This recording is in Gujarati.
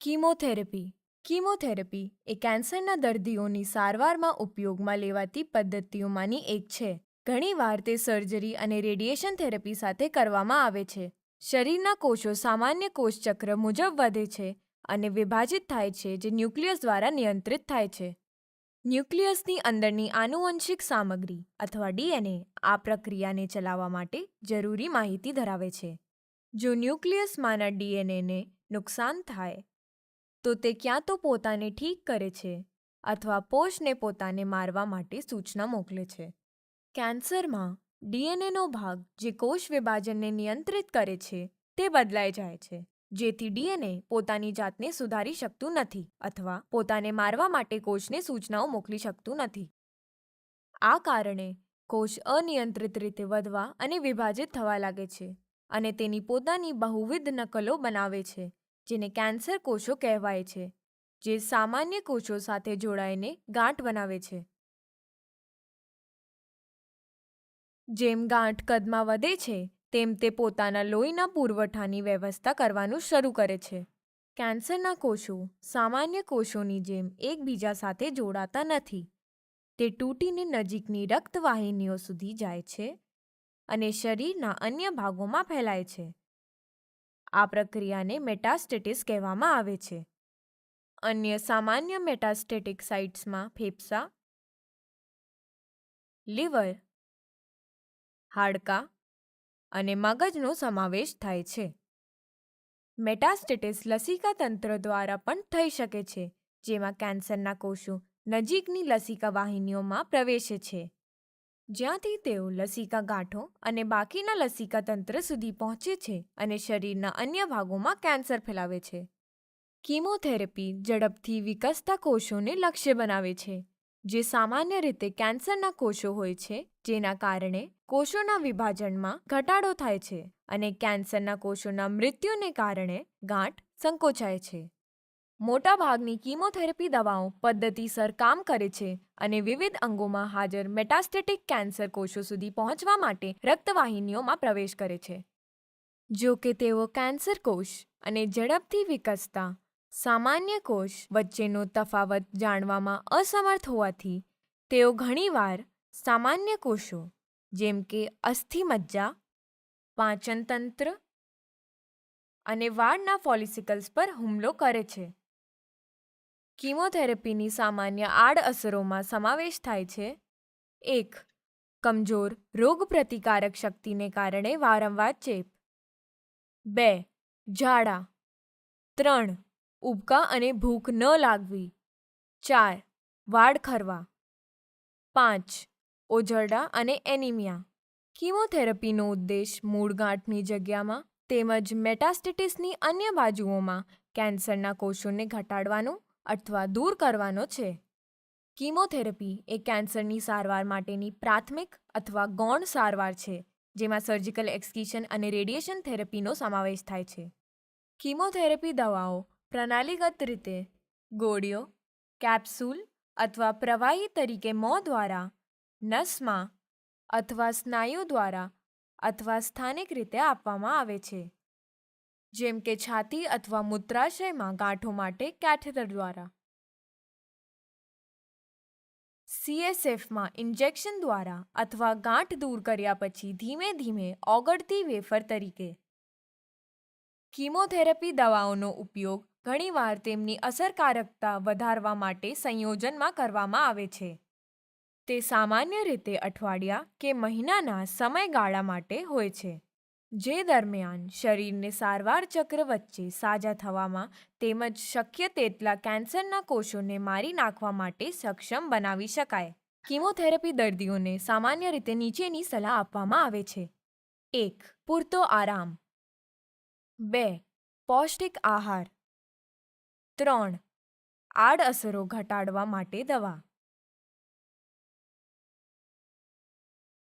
કીમોથેરેપી. કીમોથેરેપી એ કેન્સરના દર્દીઓની સારવારમાં ઉપયોગમાં લેવાતી પદ્ધતિઓમાંની એક છે. ઘણીવાર તે સર્જરી અને રેડિયેશન થેરપી સાથે કરવામાં આવે છે. શરીરના કોષો સામાન્ય કોષચક્ર મુજબ વધે છે અને વિભાજિત થાય છે જે ન્યુક્લિયસ દ્વારા નિયંત્રિત થાય છે. ન્યુક્લિયસની અંદરની આનુવંશિક સામગ્રી અથવા ડીએનએ આ પ્રક્રિયાને ચલાવવા માટે જરૂરી માહિતી ધરાવે છે. જો ન્યુક્લિયસમાંના ડીએનએને નુકસાન થાય તો તે ક્યાં તો પોતાને ઠીક કરે છે અથવા પોષને પોતાને મારવા માટે સૂચના મોકલે છે. કેન્સરમાં ડીએનએનો ભાગ જે કોષ વિભાજનને નિયંત્રિત કરે છે તે બદલાઈ જાય છે, જેથી ડીએનએ પોતાની જાતને સુધારી શકતું નથી અથવા પોતાને મારવા માટે કોષને સૂચનાઓ મોકલી શકતું નથી. આ કારણે કોષ અનિયંત્રિત રીતે વધવા અને વિભાજિત થવા લાગે છે અને તેની પોતાની બહુવિધ નકલો બનાવે છે. જેને કેન્સર કોષો કહેવાય છે, જે સામાન્ય કોષો સાથે જોડાઈને ગાંઠ બનાવે છે. જેમ ગાંઠ કદમાં વધે છે, તેમ તે પોતાના લોહીના પુરવઠાની વ્યવસ્થા કરવાનું શરૂ કરે છે. કેન્સરના કોષો સામાન્ય કોષોની જેમ એકબીજા સાથે જોડાતા નથી. તે તૂટીને નજીકની રક્તવાહિનીઓ સુધી જાય છે અને શરીરના અન્ય ભાગોમાં ફેલાય છે. આ પ્રક્રિયાને મેટાસ્ટેટિસ કહેવામાં આવે છે. અન્ય સામાન્ય મેટાસ્ટેટિક સાઇટ્સમાં ફેફસા, લીવર, હાડકાં અને મગજનો સમાવેશ થાય છે. મેટાસ્ટેટિસ લસિકા તંત્ર દ્વારા પણ થઈ શકે છે, જેમાં કેન્સરના કોષો નજીકની લસિકા વાહિનીઓમાં પ્રવેશે છે. જ્યાંથી તેઓ લસિકા ગાંઠો અને બાકીના લસિકા તંત્ર સુધી પહોંચે છે અને શરીરના અન્ય ભાગોમાં કેન્સર ફેલાવે છે. કીમોથેરેપી ઝડપથી વિકસતા કોષોને લક્ષ્ય બનાવે છે, જે સામાન્ય રીતે કેન્સરના કોષો હોય છે, જેના કારણે કોષોના વિભાજનમાં ઘટાડો થાય છે અને કેન્સરના કોષોના મૃત્યુને કારણે ગાંઠ સંકોચાય છે. મોટાભાગની કીમોથેરેપી દવાઓ પદ્ધતિસર કામ કરે છે અને વિવિધ અંગોમાં હાજર મેટાસ્ટેટિક કેન્સર કોષો સુધી પહોંચવા માટે રક્તવાહિનીઓમાં પ્રવેશ કરે છે. જો કે તેઓ કેન્સર કોષ અને ઝડપથી વિકસતા સામાન્ય કોષ વચ્ચેનો તફાવત જાણવામાં અસમર્થ હોવાથી તેઓ ઘણીવાર સામાન્ય કોષો જેમ કે અસ્થિમજ્જા, પાચનતંત્ર અને વાળના ફોલિસિકલ્સ પર હુમલો કરે છે. કીમોથેરેપીની સામાન્ય આડઅસરોમાં સમાવેશ થાય છે. એક, કમજોર રોગપ્રતિકારક શક્તિને કારણે વારંવાર ચેપ. બે, ઝાડા. ત્રણ, ઉબકા અને ભૂખ ન લાગવી. ચાર, વાળ ખરવા. પાંચ ઓઝરડા અને એનિમિયા. કીમોથેરાપીનો ઉદ્દેશ મૂળ ગાંઠની જગ્યામાં તેમજ મેટાસ્ટિટિસની અન્ય બાજુઓમાં કેન્સરના કોષોને ઘટાડવાનો અથવા દૂર કરવાનો છે. કીમોથેરાપી એ કેન્સરની સારવાર માટેની પ્રાથમિક અથવા ગૌણ સારવાર છે, જેમાં સર્જિકલ એક્સકિશન અને રેડિયેશન થેરપીનો સમાવેશ થાય છે. કીમોથેરેપી દવાઓ પ્રણાલીગત રીતે ગોળીઓ, કેપ્સ્યુલ અથવા પ્રવાહી તરીકે મોં દ્વારા, નસમાં અથવા સ્નાયુ દ્વારા અથવા સ્થાનિક રીતે આપવામાં આવે છે. જેમ કે છાતી અથવા મૂત્રાશયમાં ગાંઠો માટે કેથેટર દ્વારા. સીએસએફમાં ઇન્જેક્શન દ્વારા અથવા ગાંઠ દૂર કર્યા પછી ધીમે ધીમે ઓગળતી વેફર તરીકે. કીમોથેરાપી દવાઓનો ઉપયોગ ઘણીવાર તેમની અસરકારકતા વધારવા માટે સંયોજનમાં કરવામાં આવે છે. તે સામાન્ય રીતે અઠવાડિયા કે મહિનાના સમયગાળા માટે હોય છે. જે દરમિયાન શરીરને સારવાર ચક્ર વચ્ચે સાજા થવામાં તેમજ શક્ય તેટલા કેન્સરના કોષોને મારી નાખવા માટે સક્ષમ બનાવી શકાય. કીમોથેરેપી દર્દીઓને સામાન્ય રીતે નીચેની સલાહ આપવામાં આવે છે. એક, પૂરતો આરામ. બે, પૌષ્ટિક આહાર. ત્રણ, આડઅસરો ઘટાડવા માટે દવા.